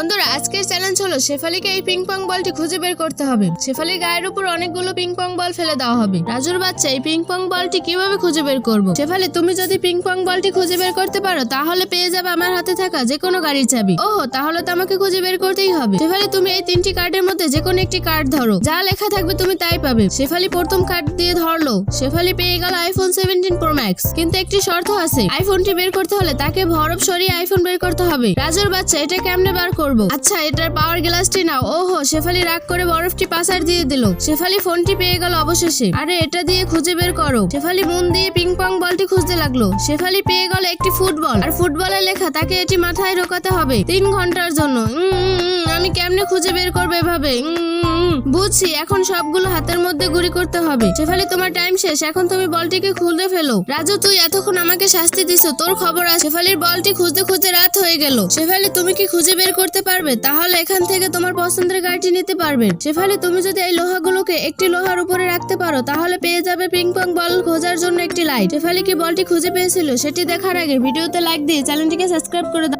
বন্ধুরা, আজকের চ্যালেঞ্জ হলো শেফালিকে এই পিং পং বলটি খুঁজে বের করতে হবে। শেফালির গায়ের উপর অনেকগুলো পিং পং বল ফেলে দেওয়া হবে। রাজুর বাচ্চা, এই পিং পং বলটি কীভাবে খুঁজে বের করব? শেফালি, তুমি যদি পিং পং বলটি খুঁজে বের করতে পারো, তাহলে পেয়ে যাবে আমার হাতে থাকা যে কোনো গাড়ির চাবি। ওহো, তাহলে তো আমাকে খুঁজে বের করতেই হবে। শেফালি, তুমি এই তিনটি কার্ডের মধ্যে যে কোনো একটি কার্ড ধরো। যা লেখা থাকবে তুমি তাই পাবে। শেফালি প্রথম কার্ড দিয়ে ধরলো। শেফালি পেয়ে গেল আইফোন সেভেন্টিন প্রো ম্যাক্স কিন্তু একটি শর্ত আছে। আইফোনটি বের করতে হলে তাকে বরফ সরিয়ে আইফোন বের করতে হবে। রাজুর বাচ্চা, এটা কেমনে বার করব? আচ্ছা এটার পাওয়ার গ্লাসটি নাও। ওহো, শেফালি রাগ করে বরফটি পাসার দিয়ে দিল। শেফালি ফোনটি পেয়ে গেল অবশেষে। আরে, এটা দিয়ে খুঁজে বের করো। শেফালি মন দিয়ে পিং পং বলটি খুঁজতে লাগল। শেফালি পেয়ে গেল একটি ফুটবল আর ফুটবলের লেখা, তাকে এটি মাথায় রোকাতে হবে তিন ঘণ্টার জন্য। আমি কেমনে খুঁজে বের করব এভাবে। বুঝছি, এখন সবগুলো হাতের মধ্যে গুড়ি করতে হবে। শেফালি, তোমার টাইম শেষ। এখন তুমি বলটিকে খুলে ফেলো। রাজু, তুই এতক্ষণ আমাকে শাস্তি দিছ, তোর খবর আছে। শেফালির বলটি খুঁজতে খুঁজতে রাত হয়ে গেল। শেফালি, তুমি কি খুঁজে বের করতে পারবে? তাহলে এখান থেকে তোমার পছন্দের গাড়িটি নিতে পারবে। শেফালি, তুমি যদি এই লোহাগুলোকে একটি লোহার উপরে রাখতে পারো, তাহলে পেয়ে যাবে পিং পং বল খোঁজার জন্য একটি লাইট শেফালি কি বলটি খুঁজে পেয়েছিল? সেটি দেখার আগে ভিডিওতে লাইক দিয়ে চ্যানেলটিকে সাবস্ক্রাইব করে দাও।